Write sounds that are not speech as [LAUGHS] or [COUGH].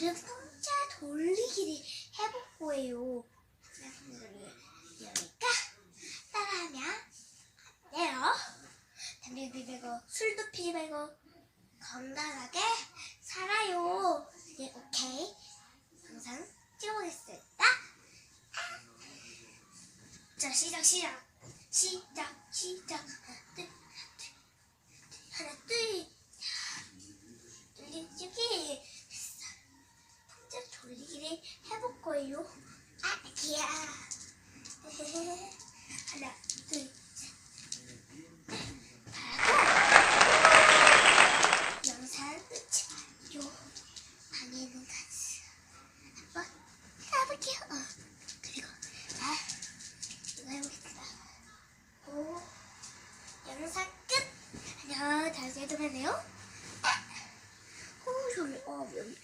오늘은 혼자 돌리기를 해볼 거예요. 그러니까 따라하면 돼요. 담배 비비고 술도 피고 건강하게 살아요. 네, 오케이. 항상 찍어보겠습니다. 자, 시작, 시작. 시작, 시작. 해볼 거예요. 아, 기야. [LAUGHS] 하나, 둘, 셋. 영상 끝이 요 방에는 같이 한번 해볼게요. 어. 그리고 아 이거 해보겠습니다. 오 영상 끝. 안녕 다음 주에 또 봬요. 아, 오 저기 어 여기